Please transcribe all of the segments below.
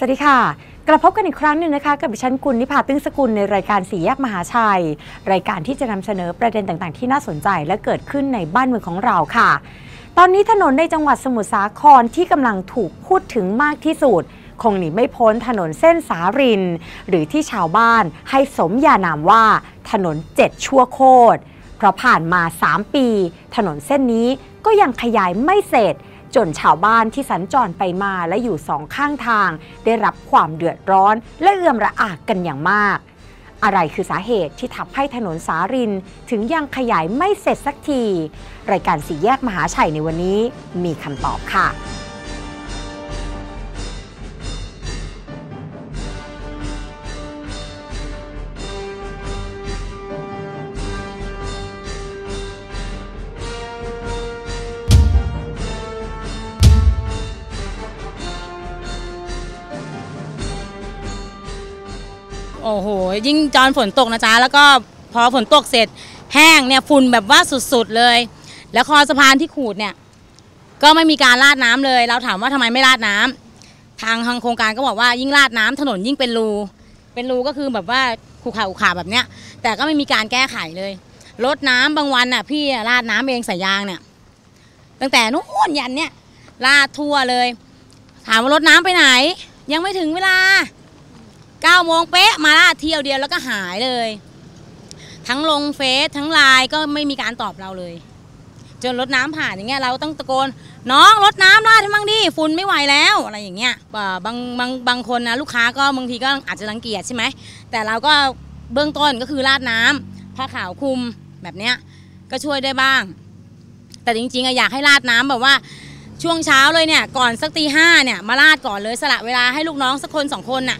สวัสดีค่ะ กลับพบกันอีกครั้งหนึ่งนะคะ กับดิฉันกุลนิพาตึ้งสกุลในรายการสีแยกมหาชัย รายการที่จะนำเสนอประเด็นต่างๆ ที่น่าสนใจและเกิดขึ้นในบ้านเมืองของเราค่ะ ตอนนี้ถนนในจังหวัดสมุทรสาครที่กำลังถูกพูดถึงมากที่สุด คงหนีไม่พ้นถนนเส้นสาริน หรือที่ชาวบ้านให้สมญานามว่าถนนเจ็ดชั่วโคตรเพราะผ่านมา 3 ปี ถนนเส้นนี้ก็ยังขยายไม่เสร็จ จนชาวบ้านที่สัญจรไปมาและอยู่สองข้างทาง ได้รับความเดือดร้อนและเอื่อมระอากันอย่างมาก อะไรคือสาเหตุที่ทำให้ถนนสารินถึงยังขยายไม่เสร็จสักที รายการสีแยกมหาชัยในวันนี้มีคำตอบค่ะ อ้โห ยิ่งจอนฝนตกนะจ๊ะ แล้วก็พอฝนตกเสร็จแห้งเนี่ยฝุ่นแบบว่าสุดๆเลย แล้วคอสะพานที่ขูดเนี่ย ก็ไม่มีการราดน้ำเลย เราถามว่าทำไมไม่ราดน้ำทางทางโครงการก็บอกว่ายิ่งราดน้ำถนนยิ่งเป็นรู เป็นรูก็คือแบบว่าขูขาขูขาแบบเนี้ย แต่ก็ไม่มีการแก้ไขเลยรดน้ำบางวันน่ะ พี่ราดน้ำเองสายยางเนี่ยตั้งแต่นู้นยันเนี่ยราดทั่วเลย ถามว่ารดน้ำไปไหน ยังไม่ถึงเวลา 9โมงเป๊ะมาละเที่ยวเดียวแล้วก็หายเลย ทั้งลงเฟซทั้งไลน์ก็ไม่มีการตอบเราเลย จนรถน้ำผ่านอย่างเงี้ยเราต้องตะโกน น้องรถน้ำราดให้มั่งดิฝุ่นไม่ไหวแล้วอะไรอย่างเงี้ยบางบางบางคนนะลูกค้าก็บางทีก็อาจจะรังเกียจใช่ไหมแต่เราก็เบื้องต้นก็คือราดน้ำผ้าขาวคลุมแบบเนี้ยก็ช่วยได้บ้าง แต่จริงๆอะอยากให้ราดน้ำแบบว่าช่วงเช้าเลยเนี่ยก่อนสักตีห้าเนี่ยมาราดก่อนเลยสละเวลาให้ลูกน้องสักคนสองคนน่ะ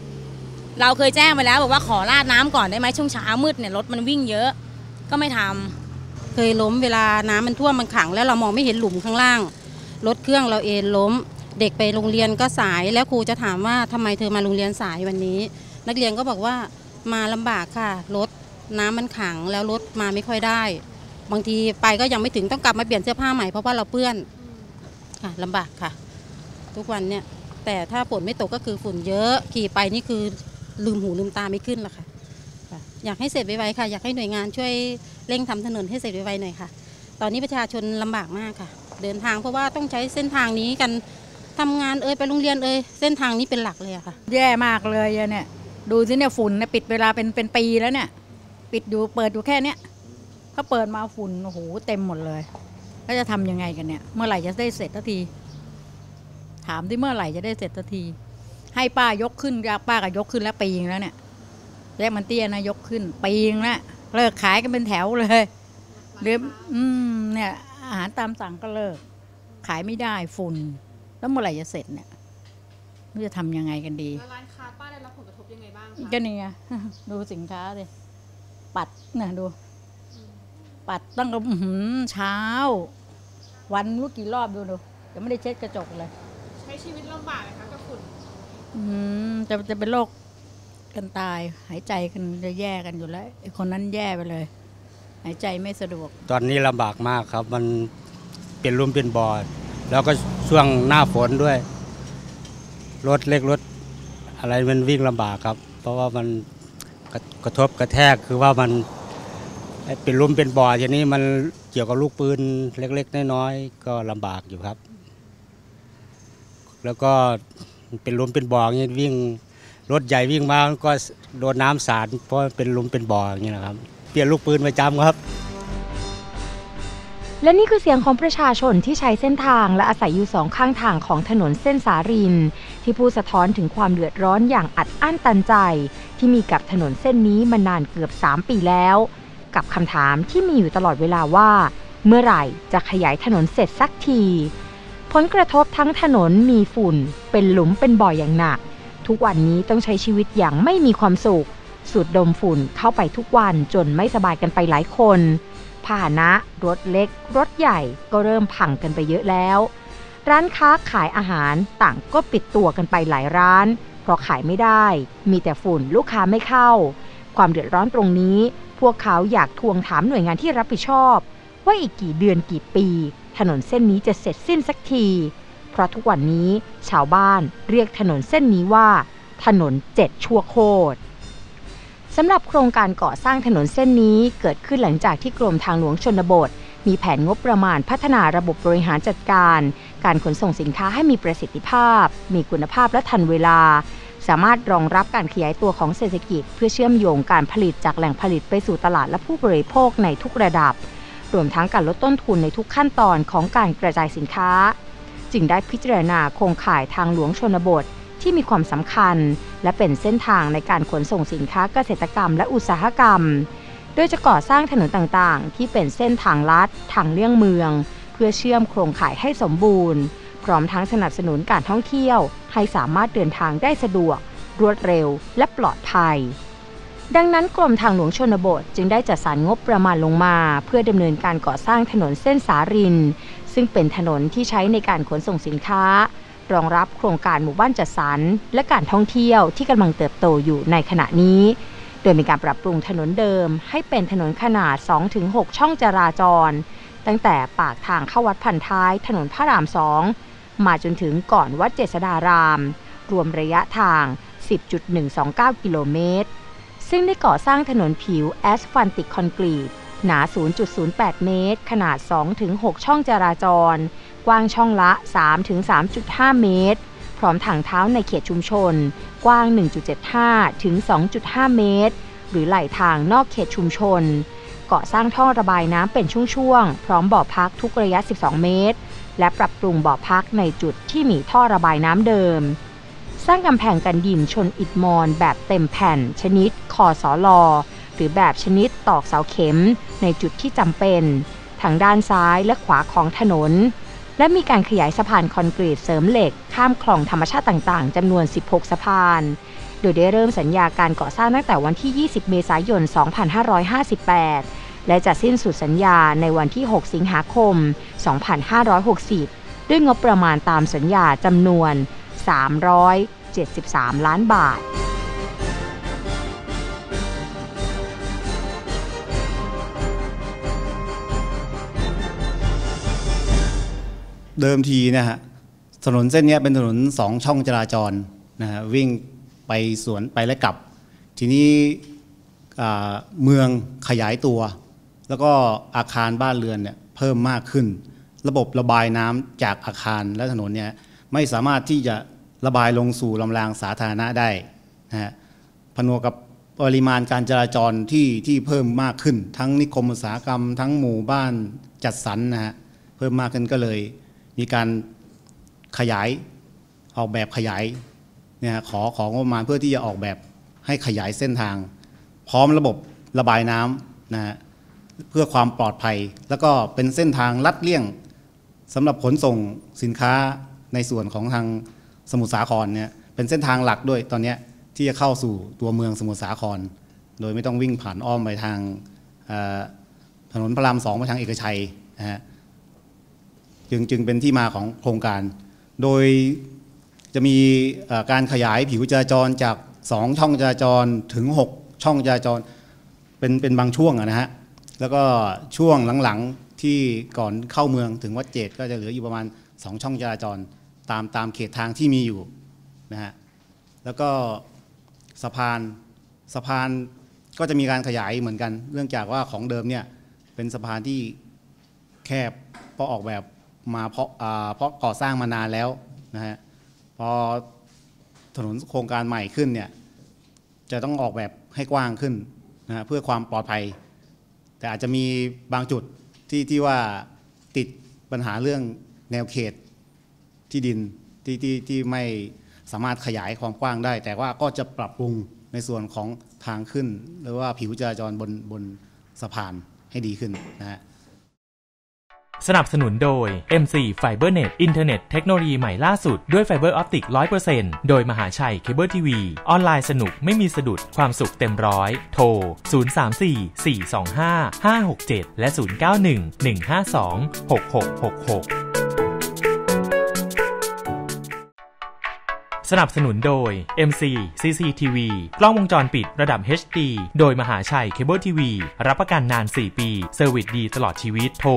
เราเคยแจ้งไปแล้วบอกว่าขอราดน้ำก่อนได้ไหมช่วงเช้ามืดเนี่ยรถมันวิ่งเยอะ ก็ไม่ทำเคยล้มเวลาน้ำมันท่วมมันขัง แล้วเรามองไม่เห็นหลุมข้างล่างรถเครื่องเราเองล้ม เด็กไปโรงเรียนก็สาย แล้วครูจะถามว่าทำไมเธอมาโรงเรียนสายวันนี้ นักเรียนก็บอกว่ามาลำบากค่ะรถน้ำมันขังแล้วรถมาไม่ค่อยได้ บางทีไปก็ยังไม่ถึงต้องกลับมาเปลี่ยนเสื้อผ้าใหม่เพราะว่าเราเปื้อนค่ะลำบากค่ะ ทุกวันเนี่ยแต่ถ้าฝนไม่ตกก็คือฝุ่นเยอะขี่ไปนี่คือ ลืมหูลืมตาไม่ขึ้นละค่ะค่ะ อยากให้เสร็จไวๆค่ะ อยากให้หน่วยงานช่วยเร่งทำถนนให้เสร็จไวๆหน่อยค่ะ ตอนนี้ประชาชนลำบากมากค่ะ เดินทางเพราะว่าต้องใช้เส้นทางนี้กันทำงานเอ่ยไปโรงเรียนเอ่ยเส้นทางนี้เป็นหลักเลยค่ะ แย่มากเลยเนี่ย ดูสิเนี่ยฝุ่นเนี่ยปิดเวลาเป็นเป็นปีแล้วเนี่ย ปิดอยู่เปิดอยู่แค่เนี้ยเขาเปิดมาฝุ่นโอ้โหเต็มหมดเลยแล้วจะทำยังไงกันเนี่ย เมื่อไหร่จะได้เสร็จสักที ถามที่เมื่อไหร่จะได้เสร็จสักที ให้ป้ายกขึ้นยากป้าก็ยกขึ้นแล้วปีงแล้วเนี่ยแยกมันเตี้ยนะยกขึ้นปีงแล้วเลิกขายกันเป็นแถวเลยหรืออืมเนี่ยอาหารตามสั่งก็เลิก ขายไม่ได้ฝุ่น แล้วเมื่อไหร่จะเสร็จเนี่ยไม่รู้จะทำยังไงกันดีแล้วร้านค้าป้าได้รับผลกระทบยังไงบ้างคะก็นี่ไงดูสินค้าสิปัดเนี่ยดู ปัดตั้งแต่อื้อหือเช้า วันรู้กี่รอบดูดูยังไม่ได้เช็ดกระจกเลย ใช้ชีวิตลำบากนะคะกับฝุ่นอืม จะจะเป็นโรคกันตาย หายใจกันจะแย่กันอยู่แล้วไอ้คนนั้นแย่ไปเลย หายใจไม่สะดวก ตอนนี้ลำบากมากครับ มันเป็นรุมเป็นบ่อแล้วก็ช่วงหน้าฝนด้วย รถเล็กรถ อะไรมันวิ่งลำบากครับ เพราะว่ามันกระกระทบกระแทกคือว่ามันเป็นรุมเป็นบ่อทีนี้มันเกี่ยวกับลูกปืนเล็ก ๆ น้อยๆก็ลำบากอยู่ครับ แล้วก็ เป็นรุมเป็นบ่ออย่างนี้วิ่งรถใหญ่วิ่งมาก็โดนน้ำสาดเพราะเป็นรุมเป็นบ่ออย่างนี้นะครับ เปลี่ยนลูกปืนประจำครับ และนี่คือเสียงของประชาชนที่ใช้เส้นทางและอาศัยอยู่สองข้างทางของถนนเส้นสาริน ที่ผู้สะท้อนถึงความเดือดร้อนอย่างอัดอั้นตันใจ ที่มีกับถนนเส้นนี้มานานเกือบ 3 ปีแล้ว กับคำถามที่มีอยู่ตลอดเวลาว่า เมื่อไหร่จะขยายถนนเสร็จสักที ผลกระทบทั้งถนนมีฝุ่น เป็นหลุมเป็นบ่ออย่างหนัก ทุกวันนี้ต้องใช้ชีวิตอย่างไม่มีความสุข สูดดมฝุ่นเข้าไปทุกวันจนไม่สบายกันไปหลายคนพาหนะ รถเล็ก รถใหญ่ก็เริ่มพังกันไปเยอะแล้ว ร้านค้าขายอาหารต่างก็ปิดตัวกันไปหลายร้าน เพราะขายไม่ได้ มีแต่ฝุ่นลูกค้าไม่เข้า ความเดือดร้อนตรงนี้ พวกเขาอยากทวงถามหน่วยงานที่รับผิดชอบ ว่าอีกกี่เดือนกี่ปี ถนนเส้นนี้จะเสร็จสิ้นสักที เพราะทุกวันนี้ชาวบ้านเรียกถนนเส้นนี้ว่า ถนนเจ็ดชั่วโคตรสำหรับโครงการก่อสร้างถนนเส้นนี้เกิดขึ้นหลังจากที่กรมทางหลวงชนบท มีแผนงบประมาณพัฒนาระบบบริหารจัดการ การขนส่งสินค้าให้มีประสิทธิภาพ มีคุณภาพและทันเวลา สามารถรองรับการขยายตัวของเศรษฐกิจ เพื่อเชื่อมโยงการผลิตจากแหล่งผลิตไปสู่ตลาดและผู้บริโภคในทุกระดับ รวมทั้งการลดต้นทุนในทุกขั้นตอนของการกระจายสินค้า จึงได้พิจารณาโครงข่ายทางหลวงชนบทที่มีความสำคัญ และเป็นเส้นทางในการขนส่งสินค้าเกษตรกรรมและอุตสาหกรรม โดยจะก่อสร้างถนนต่างๆ ที่เป็นเส้นทางลัด ทางเลี่ยงเมือง เพื่อเชื่อมโครงข่ายให้สมบูรณ์ พร้อมทั้งสนับสนุนการท่องเที่ยว ให้สามารถเดินทางได้สะดวก รวดเร็ว และปลอดภัย ดังนั้นกรมทางหลวงชนบทจึงได้จัดสรรงบประมาณลงมา เพื่อดำเนินการก่อสร้างถนนเส้นสาริน ซึ่งเป็นถนนที่ใช้ในการขนส่งสินค้า รองรับโครงการหมู่บ้านจัดสรรและการท่องเที่ยวที่กำลังเติบโตอยู่ในขณะนี้ โดยมีการปรับปรุงถนนเดิม ให้เป็นถนนขนาด 2-6 ช่องจราจร ตั้งแต่ปากทางเข้าวัดพันท้ายถนนพระรามสองมาจนถึงก่อนวัดเจษฎาราม รวมระยะทาง 10.129 กิโลเมตร ซึ่งได้ก่อสร้างถนนผิวแอสฟันติกคอนกรีต หนา 0.08 เมตร ขนาด 2-6 ช่องจราจร กว้างช่องละ 3-3.5 เมตร พร้อมถังเท้าในเขตชุมชน กว้าง 1.75 ถึง 2.5 เมตร หรือไหลทางนอกเขตชุมชน ก่อสร้างท่อระบายน้ำเป็นช่วงๆ พร้อมบ่อพักทุกระยะ 12 เมตร และปรับปรุงบ่อพักในจุดที่มีท่อระบายน้ำเดิม สร้างกำแพงกันดินชนอิฐมอนแบบเต็มแผ่น ชนิดคอสอลอหรือแบบชนิดตอกเสาเข็มในจุดที่จำเป็นทางด้านซ้ายและขวาของถนน และมีการขยายสะพานคอนกรีตเสริมเหล็ก ข้ามคลองธรรมชาติต่างๆจำนวน 16 สะพาน โดยได้เริ่มสัญญาการก่อสร้างตั้งแต่วันที่ 20 เมษายน 2558 และจะสิ้นสุดสัญญาในวันที่ 6 สิงหาคม 2560 ด้วยงบประมาณตามสัญญาจำนวน 73 ล้านบาทเดิมทีนะฮะถนนเส้นนี้เป็นถนนสองช่องจราจรนะฮะวิ่งไปสวนไปและกลับ ทีนี้อ่เมืองขยายตัว แล้วก็อาคารบ้านเรือนเนี่ยเพิ่มมากขึ้น ระบบระบายน้ำจากอาคารและถนนเนี่ยไม่สามารถที่จะ ระบายลงสู่ลำรางสาธารณะได้นะฮะผนวกกับปริมาณการจราจรที่ที่เพิ่มมากขึ้น ทั้งนิคมอุตสาหกรรม ทั้งหมู่บ้านจัดสรรนะฮะเพิ่มมากขึ้นก็เลย มีการขยายออกแบบขยายเนี่ยขอของงบประมาณเพื่อที่จะออกแบบให้ขยายเส้นทาง พร้อมระบบระบายน้ำนะฮะเพื่อความปลอดภัย แล้วก็เป็นเส้นทางลัดเลี่ยงสำหรับขนส่งสินค้าในส่วนของทาง สมุทรสาครเนี่ยเป็นเส้นทางหลักด้วยตอนนี้ที่จะเข้าสู่ตัวเมืองสมุทรสาคร โดยไม่ต้องวิ่งผ่านอ้อมไปทางถนนพระรามสองไปทางเอกชัยนะฮะจึงจึงเป็นที่มาของโครงการ โดยจะมีการขยายผิวจราจรจาก 2 ช่องจราจรถึง 6 ช่องจราจรเป็นเป็นบางช่วงนะฮะแล้วก็ช่วงหลังๆที่ก่อนเข้าเมืองถึงวัดเจดก็จะเหลืออยู่ประมาณ 2 ช่องจราจร ตามตามเขตทางที่มีอยู่นะฮะแล้วก็สะพานสะพานก็จะมีการขยายเหมือนกันเนื่องจากว่าของเดิมเนี่ยเป็นสะพานที่แคบเพราะออกแบบมาเพราะอ่าเพราะก่อสร้างมานานแล้วนะฮะพอถนนโครงการใหม่ขึ้นเนี่ยจะต้องออกแบบให้กว้างขึ้นนะฮะเพื่อความปลอดภัย แต่อาจจะมีบางจุดที่ที่ว่าติดปัญหาเรื่องแนวเขต ที่ดินที่ที่ที่ไม่สามารถขยายความกว้างได้ แต่ว่าก็จะปรับปรุงในส่วนของทางขึ้น หรือว่าผิวจราจรบนบนสะพานให้ดีขึ้นนะฮะสนับสนุนโดย MC FiberNet อินเทอร์เน็ตเทคโนโลยีใหม่ล่าสุดด้วยไฟเบอร์ออปติก100%โดยมหาชัยเคเบิลทีวี ออนไลน์สนุกไม่มีสะดุดความสุขเต็มร้อย โทร 034 425 567 และ 091 152 6666 สนับสนุนโดย MC CCTV กล้องวงจรปิดระดับ HD โดยมหาชัยเคเบิลทีวีรับประกันนาน 4 ปีเซอร์วิสดีตลอดชีวิตโทร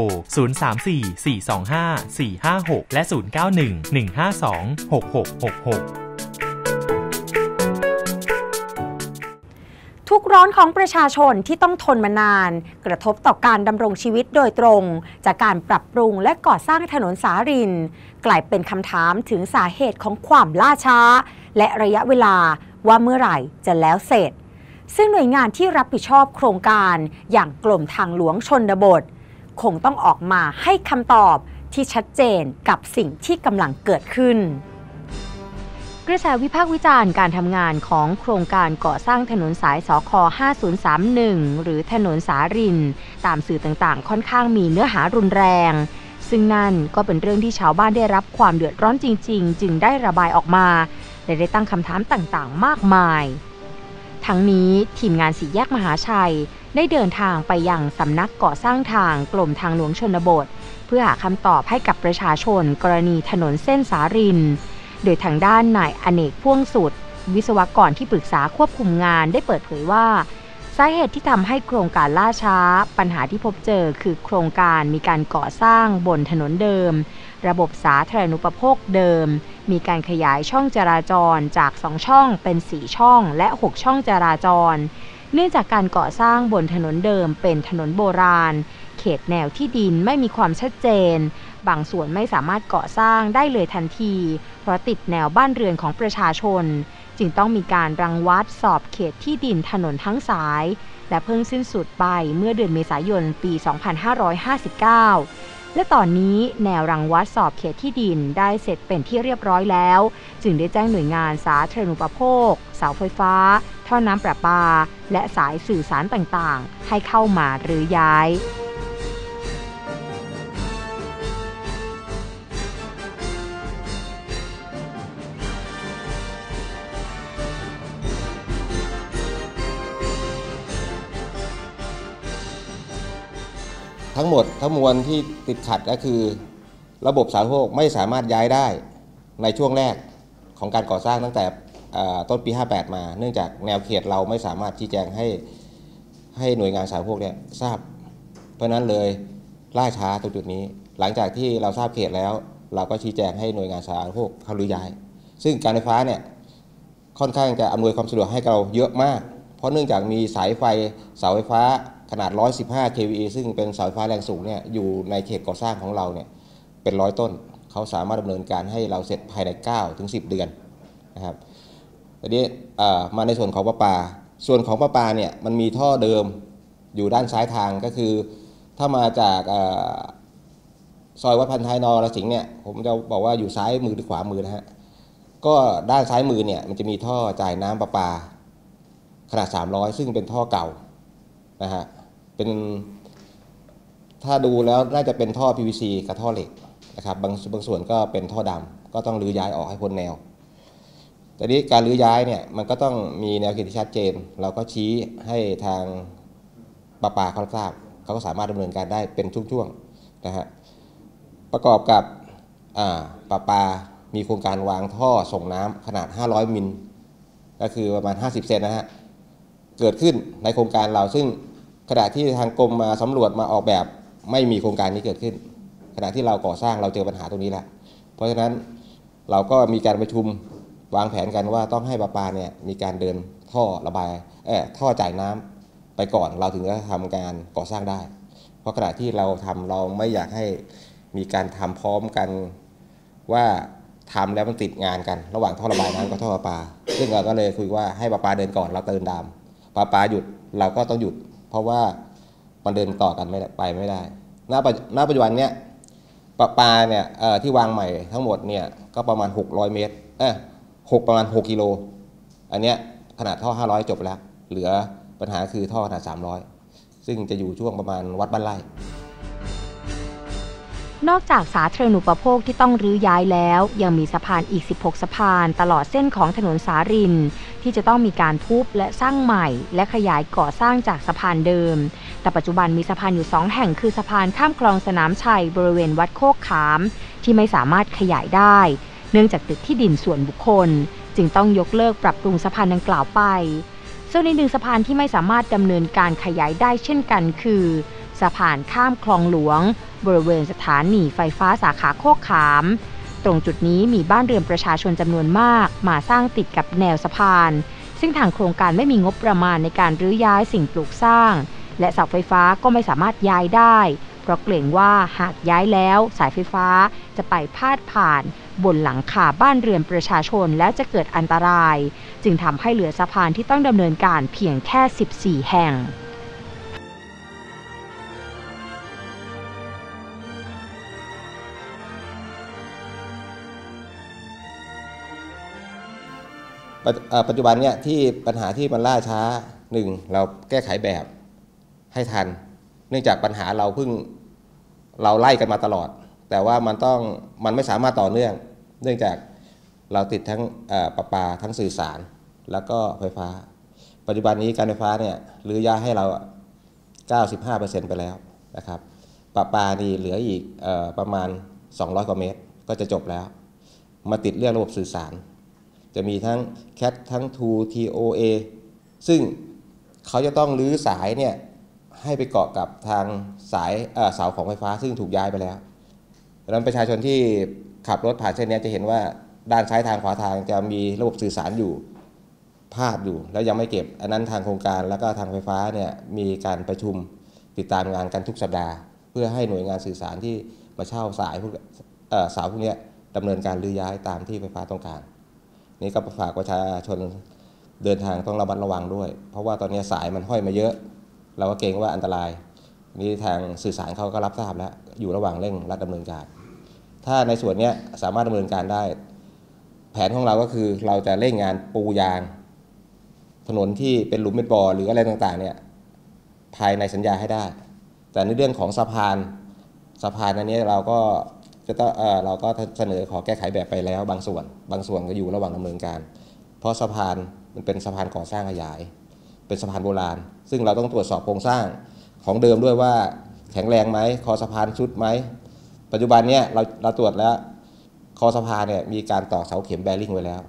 034 425 456 และ 091 152 6666 ทุกร้อนของประชาชนที่ต้องทนมานาน กระทบต่อการดำรงชีวิตโดยตรง จากการปรับปรุงและก่อสร้างถนนสาริน กลายเป็นคำถามถึงสาเหตุของความล่าช้า และระยะเวลาว่าเมื่อไหร่จะแล้วเสร็จ ซึ่งหน่วยงานที่รับผิดชอบโครงการอย่างกรมทางหลวงชนบท คงต้องออกมาให้คำตอบที่ชัดเจนกับสิ่งที่กำลังเกิดขึ้น กระแสวิพากษ์วิจารณ์การทำงานของโครงการก่อสร้างถนนสายสค5031 หรือถนนสาริน ตามสื่อต่างๆ ค่อนข้างมีเนื้อหารุนแรง ซึ่งนั่นก็เป็นเรื่องที่ชาวบ้านได้รับความเดือดร้อนจริง ๆ จึงได้ระบายออกมาและได้ตั้งคำถามต่างๆ มากมาย ทั้งนี้ทีมงานสีแยกมหาชัย ได้เดินทางไปยังสำนักก่อสร้างทางกรมทางหลวงชนบท เพื่อหาคำตอบให้กับประชาชนกรณีถนนเส้นสาริน โดยทางด้านนายอเนกพ่วงสุด วิศวกรที่ปรึกษาควบคุมงานได้เปิดเผยว่า สาเหตุที่ทำให้โครงการล่าช้า ปัญหาที่พบเจอคือโครงการมีการก่อสร้างบนถนนเดิม ระบบสาธารณูปโภคเดิม มีการขยายช่องจราจรจาก 2 ช่องเป็น 4 ช่องและ 6 ช่องจราจร เนื่องจากการก่อสร้างบนถนนเดิมเป็นถนนโบราณ เขตแนวที่ดินไม่มีความชัดเจน บางส่วนไม่สามารถก่อสร้างได้เลยทันที เพราะติดแนวบ้านเรือนของประชาชน จึงต้องมีการรังวัดสอบเขตที่ดินถนนทั้งสาย และเพิ่งสิ้นสุดไปเมื่อเดือนเมษายนปี 2559 และตอนนี้แนวรังวัดสอบเขตที่ดินได้เสร็จเป็นที่เรียบร้อยแล้ว จึงได้แจ้งหน่วยงานสาธารณูปโภค เสาไฟฟ้า ท่อน้ำประปา และสายสื่อสารต่างๆ ให้เข้ามาหรือย้าย ทั้งหมดทั้งมวลที่ติดขัดก็คือ ระบบสาธารณูปโภคไม่สามารถย้ายได้ในช่วงแรกของการก่อสร้างตั้งแต่ต้นปี 58 มา เนื่องจากแนวเขตเราไม่สามารถชี้แจงให้ให้หน่วยงานสาธารณูปโภคเนี่ยทราบ เพราะนั้นเลยล่าช้าตรงจุดนี้ หลังจากที่เราทราบเขตแล้ว เราก็ชี้แจงให้หน่วยงานสาธารณูปโภคเขารื้อย้าย ซึ่งการไฟฟ้าเนี่ยค่อนข้างจะอำนวยความสะดวกให้เราเยอะมาก เพราะเนื่องจากมีสายไฟเสาไฟฟ้า ขนาด 115 kVA ซึ่งเป็นเสาไฟฟ้าแรงสูงเนี่ยอยู่ในเขตก่อสร้างของเราเนี่ยเป็นร้อยต้น เขาสามารถดำเนินการให้เราเสร็จภายใน 9 ถึง 10 เดือนนะครับทีนี้มาในส่วนของประปา ส่วนของประปาเนี่ยมันมีท่อเดิมอยู่ด้านซ้ายทางก็คือ ถ้ามาจากอซอยวัดพันท้ายนรสิงห์เนี่ยผมจะบอกว่าอยู่ซ้ายมือหรือขวามือนะฮะก็ด้านซ้ายมือเนี่ยมันจะมีท่อจ่ายน้ำประปาขนาด 300 ซึ่งเป็นท่อเก่านะฮะ เป็นถ้าดูแล้วน่าจะเป็นท่อ PVC กับท่อเหล็กนะครับบางบางส่วนก็เป็นท่อดำก็ต้องรื้อย้ายออกให้พ้นแนวแต่นี้การรื้อย้ายเนี่ยมันก็ต้องมีแนวเขตที่ชัดเจน เราก็ชี้ให้ทางประปาเขาทราบเขาก็สามารถดำเนินการได้เป็นช่วงๆนะฮะประกอบกับอ่าปะปามีโครงการวางท่อส่งน้ำขนาด 500 มิลก็คือประมาณ 50 เซนนะฮะเกิดขึ้นในโครงการเราซึ่ง ขณะที่ทางกรมมาสำรวจมาออกแบบไม่มีโครงการนี้เกิดขึ้น ขณะที่เราก่อสร้างเราเจอปัญหาตรงนี้แหละเพราะฉะนั้นเราก็มีการประชุมวางแผนกันว่าต้องให้ประปาเนี่ยมีการเดินท่อระบายเออท่อจ่ายน้ำไปก่อนเราถึงจะทำการก่อสร้างได้ เพราะขณะที่เราทำเราไม่อยากให้มีการทำพร้อมกันว่าทำแล้วมันติดงานกัน ระหว่างท่อระบายน้ำกับท่อประปา ซึ่งเราก็เลยคุยว่าให้ประปาเดินก่อนเราเตินดามประปาหยุดเราก็ต้องหยุด เพราะว่ามันเดินต่อกันไม่ได้ไปไม่ได้ณปัจณปัจจุบันเนี้ยประปาเนี่ยเอ่อที่วางใหม่ทั้งหมดเนี่ยก็ประมาณ 600 เมตรเออหกประมาณ 6กิโลอันเนี้ยขนาดท่อ 500 จบแล้ว เหลือปัญหาคือท่อขนาด 300 ซึ่งจะอยู่ช่วงประมาณวัดบ้านไร่นอกจากสาธารณูปโภคที่ต้องรื้อย้ายแล้ว ยังมีสะพานอีก 16 สะพานตลอดเส้นของถนนสาริน ที่จะต้องมีการทุบและสร้างใหม่ และขยายก่อสร้างจากสะพานเดิม แต่ปัจจุบันมีสะพานอยู่สองแห่งคือสะพานข้ามคลองสนามชัย บริเวณวัดโคกขาม ที่ไม่สามารถขยายได้ เนื่องจากตึกที่ดินส่วนบุคคล จึงต้องยกเลิกปรับปรุงสะพานดังกล่าวไปส่วนอีกหนึ่งสะพานที่ไม่สามารถดำเนินการขยายได้เช่นกันคือสะพานข้ามคลองหลวง บริเวณสถานีไฟฟ้าสาขาโคกขาม ตรงจุดนี้มีบ้านเรือนประชาชนจำนวนมาก มาสร้างติดกับแนวสะพาน ซึ่งทางโครงการไม่มีงบประมาณในการรื้อย้ายสิ่งปลูกสร้าง และเสาไฟฟ้าก็ไม่สามารถย้ายได้ เพราะเกรงว่าหากย้ายแล้ว สายไฟฟ้าจะไปพาดผ่าน บนหลังคาบ้านเรือนประชาชนแล้วจะเกิดอันตราย จึงทำให้เหลือสะพานที่ต้องดำเนินการเพียงแค่ 14 แห่ง ปัจจุบันเนี่ยที่ปัญหาที่มันล่าช้าหนึ่งเราแก้ไขแบบให้ทัน เนื่องจากปัญหาเราเพิ่งเราไล่กันมาตลอด แต่ว่ามันต้องมันไม่สามารถต่อเนื่อง เนื่องจากเราติดทั้งประปาทั้งสื่อสาร แล้วก็ไฟฟ้า ปัจจุบันนี้การไฟฟ้าเนี่ยหรือยาให้เราอะ95%ไปแล้วนะครับประปานี่เหลืออีกอประมาณ 200 กว่าเมตร ก็จะจบแล้ว มาติดเรื่องระบบสื่อสาร จะมีทั้ง CAT ทั้ง2 TOA ซึ่งเขาจะต้องรื้อสายเนี่ยให้ไปเกาะกับทางสายเสาของไฟฟ้าซึ่งถูกย้ายไปแล้วดังนั้นประชาชนที่ขับรถผ่านเส้นนี้จะเห็นว่าด้านซ้ายทางขวาทางจะมีระบบสื่อสารอยู่พาดอยู่ แล้วยังไม่เก็บ อันนั้นทางโครงการแล้วก็ทางไฟฟ้าเนี่ยมีการประชุมติดตามงานกันทุกสัปดาห์ เพื่อให้หน่วยงานสื่อสารที่มาเช่าสายพวกเสาพวกนี้ดำเนินการรื้อย้ายตามที่ไฟฟ้าต้องการ นี่ก็ฝากประชาชนเดินทางต้องระมัดระวังด้วย เพราะว่าตอนนี้สายมันห้อยมาเยอะ เราก็เกรงว่าอันตราย นี่ทางสื่อสารเขาก็รับทราบแล้ว อยู่ระหว่างเร่งรัดดำเนินการ ถ้าในส่วนนี้สามารถดำเนินการได้ แผนของเราก็คือเราจะเร่งงานปูยาง ถนนที่เป็นหลุมเป็นบ่อหรืออะไรต่างๆเนี่ยภายในสัญญาให้ได้ แต่ในเรื่องของสะพานสะพานอันนี้เราก็ จะต้องเราก็เสนอขอแก้ไขแบบไปแล้ว บางส่วน บางส่วนก็อยู่ระหว่างดำเนินการ เพราะสะพานมันเป็นสะพานก่อสร้างขยาย เป็นสะพานโบราณ ซึ่งเราต้องตรวจสอบโครงสร้างของเดิมด้วยว่าแข็งแรงไหมคอสะพานชุดไหมปัจจุบันเนี่ยเราเราตรวจแล้วคอสะพานเนี่ยมีการต่อเสาเข็มแบริ่งไว้แล้ว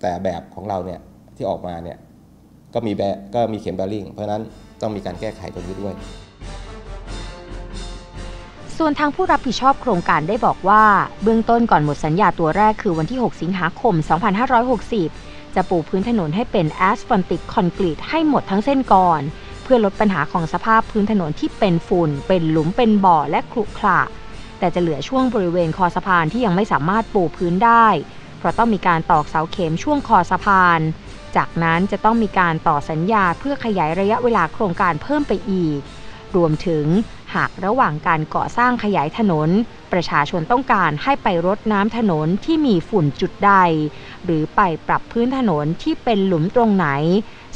แต่แบบของเราเนี่ยที่ออกมาเนี่ยก็มีแบก็มีเข็มแบริ่งเพราะนั้นต้องมีการแก้ไขตรงนี้ด้วย ส่วนทางผู้รับผิดชอบโครงการได้บอกว่า เบื้องต้นก่อนหมดสัญญาตัวแรกคือวันที่ 6 สิงหาคม 2560 จะปูพื้นถนนให้เป็นแอสฟัลติกคอนกรีตให้หมดทั้งเส้นก่อน เพื่อลดปัญหาของสภาพพื้นถนนที่เป็นฝุ่น เป็นหลุมเป็นบ่อและขรุขระแต่จะเหลือช่วงบริเวณคอสะพานที่ยังไม่สามารถปูพื้นได้ เพราะต้องมีการตอกเสาเข็มช่วงคอสะพาน จากนั้นจะต้องมีการต่อสัญญาเพื่อขยายระยะเวลาโครงการเพิ่มไปอีก รวมถึง หากระหว่างการก่อสร้างขยายถนน ประชาชนต้องการให้ไปรดน้ำถนนที่มีฝุ่นจุดใด หรือไปปรับพื้นถนนที่เป็นหลุมตรงไหน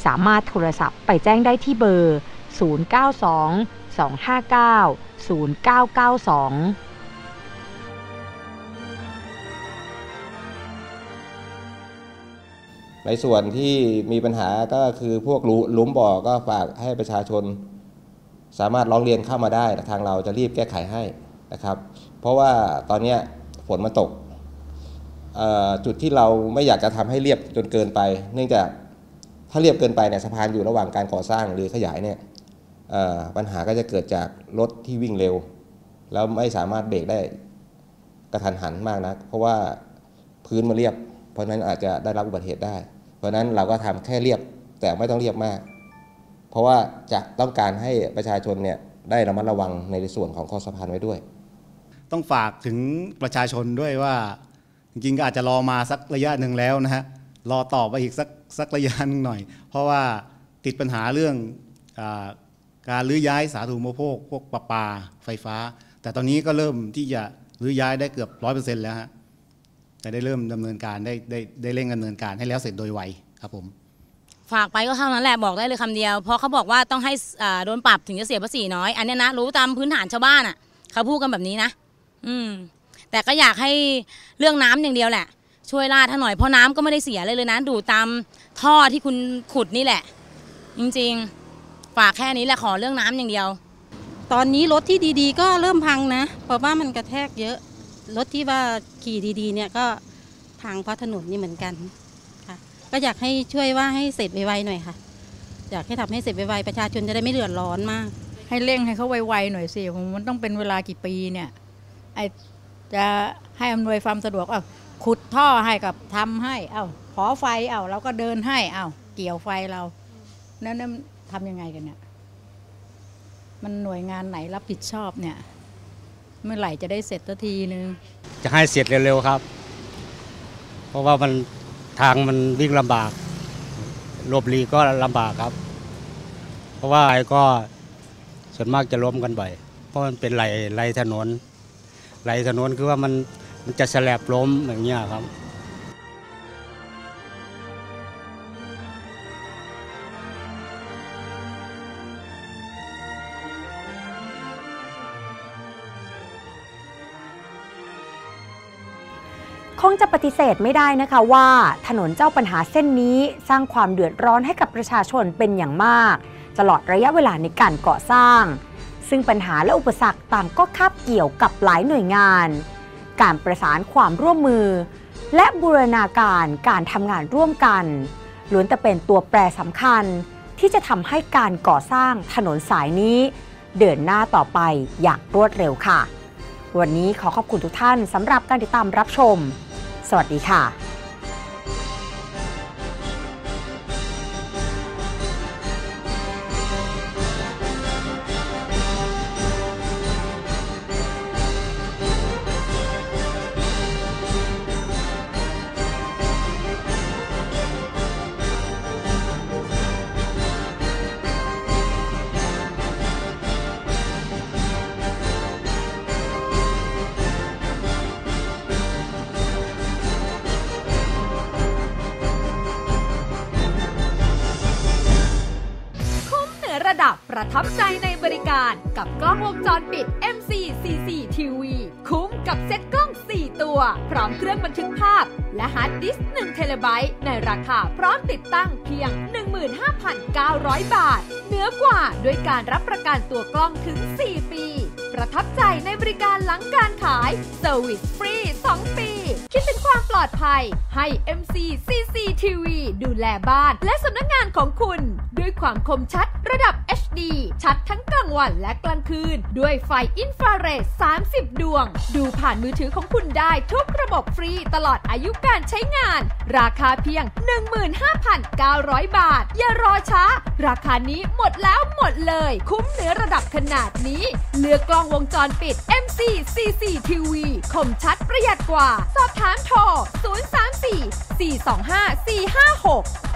สามารถโทรศัพท์ไปแจ้งได้ที่เบอร์ 092 259 0992ในส่วนที่มีปัญหาก็คือพวกหลุหลุมบ่อก็ฝากให้ประชาชน สามารถร้องเรียนเข้ามาได้ทางเราจะรีบแก้ไขให้นะครับ เพราะว่าตอนนี้ฝนมันตกจุดที่เราไม่อยากจะทำให้เรียบจนเกินไป เนื่องจากถ้าเรียบเกินไปเนี่ยสะพานอยู่ระหว่างการก่อสร้างหรือขยายเนี่ยปัญหาก็จะเกิดจากรถที่วิ่งเร็ว แล้วไม่สามารถเบรกได้กระทันหันมากนะเพราะว่าพื้นมันเรียบ เพราะนั้นอาจจะได้รับอุบัติเหตุได้ เพราะนั้นเราก็ทำแค่เรียบแต่ไม่ต้องเรียบมาก ราะว่าจะต้องการให้ประชาชนเนี่ยได้ระมัดระวังในส่วนของคอสะพานไว้ด้วย ต้องฝากถึงประชาชนด้วยว่า จริงๆก็อาจจะรอมาสักระยะหนึ่งแล้วนะฮะรอต่อไปอีกสักสักระยะหนึ่งหน่อย เพราะว่าติดปัญหาเรื่องอการรื้อย้ายสาธารณูปโภคพวกประปาไฟฟ้า แต่ตอนนี้ก็เริ่มที่จะรื้อย้ายได้เกือบร้อยเปอร์เซ็นต์แล้วฮะแต่ได้เริ่มดำเนินการได้ได้ได้เร่งดำเนินการให้แล้วเสร็จโดยไวครับผม ฝากไปก็เท่านั้นแหละบอกได้เลยคำเดียว เพราะเขาบอกว่าต้องให้อ่าโดนปรับถึงจะเสียภาษีน้อย อันนี้นะรู้ตามพื้นฐานชาวบ้านอะ เขาพูดกันแบบนี้นะ อืม แต่ก็อยากให้เรื่องน้ำอย่างเดียวแหละ ช่วยลาดท่าหน่อยเพราะน้ำก็ไม่ได้เสียเลยเลยนะดูตามท่อที่คุณขุดนี่แหละ จริงๆ ฝากแค่นี้แหละขอเรื่องน้ำอย่างเดียว ตอนนี้รถที่ดีๆ ก็เริ่มพังนะเพราะว่ามันกระแทกเยอะรถที่ว่าขี่ดีๆ เนี่ยก็ทางเพราะถนนนี่เหมือนกัน ก็อยากให้ช่วยว่าให้เสร็จไวๆหน่อยค่ะ อยากให้ทำให้เสร็จไวๆประชาชนจะได้ไม่เดือดร้อนมาก ให้เร่งให้เขาไวๆหน่อยสิผมมันต้องเป็นเวลากี่ปีเนี่ยไอจะให้อำนวยความสะดวกเอาขุดท่อให้กับทำให้เอาขอไฟเอาเราก็เดินให้เอาเกี่ยวไฟเรานั่นนั่นทำยังไงกันเนี่ยมันหน่วยงานไหนรับผิดชอบเนี่ย เมื่อไหร่จะได้เสร็จสักทีนึงจะให้เสร็จเร็วๆครับ เพราะว่ามัน ทางมันวิ่งลำบากลบลีก็ลำบากครับ เพราะว่าไอ้ก็ส่วนมากจะล้มกันบ่อย เพราะมันเป็นไหลไหลถนนไหลถนนคือว่ามันมันจะแสลบล้มอย่างเงี้ยครับ งจะปฏิเสธไม่ได้นะคะว่าถนนเจ้าปัญหาเส้นนี้สร้างความเดือดร้อนให้กับประชาชนเป็นอย่างมาก ตลอดระยะเวลาในการก่อสร้าง ซึ่งปัญหาและอุปสรรคต่างก็คาบเกี่ยวกับหลายหน่วยงาน การประสานความร่วมมือ และบูรณาการการทำงานร่วมกันล้วนแต่เป็นตัวแปรสำคัญที่จะทำให้การก่อสร้างถนนสายนี้ เดินหน้าต่อไปอย่างรวดเร็วค่ะ วันนี้ขอขอบคุณทุกท่านสำหรับการติดตามรับชม สวัสดีค่ะ ประทับใจในบริการกับกล้องวงจรปิด MCCC TV คุ้มกับเซ็ตกล้อง 4 ตัว พร้อมเครื่องบันทึกภาพ และฮาร์ดดิสก์1เทราไบต์ในราคาพร้อมติดตั้งเพียง 15,900 บาท เหนือกว่าด้วยการรับประกันตัวกล้องถึง 4 ปี ประทับใจในบริการหลังการขายเซอร์วิสฟรี 2 ปี คิดถึงความปลอดภัยให้ MC CCTV ดูแลบ้านและสำนักงานของคุณ ด้วยความคมชัดระดับ HD ชัดทั้งกลางวันและกลางคืน ด้วยไฟอินฟราเรด 30 ดวง ดูผ่านมือถือของคุณได้ทุกระบบฟรีตลอดอายุการใช้งาน ราคาเพียง 15,900 บาท อย่ารอช้า ราคานี้หมดแล้วหมดเลย คุ้มเหนือระดับขนาดนี้ เลือกกล้องวงจรปิด MC CCTV คมชัดประหยัดกว่า สอบถามโทร 034 425 456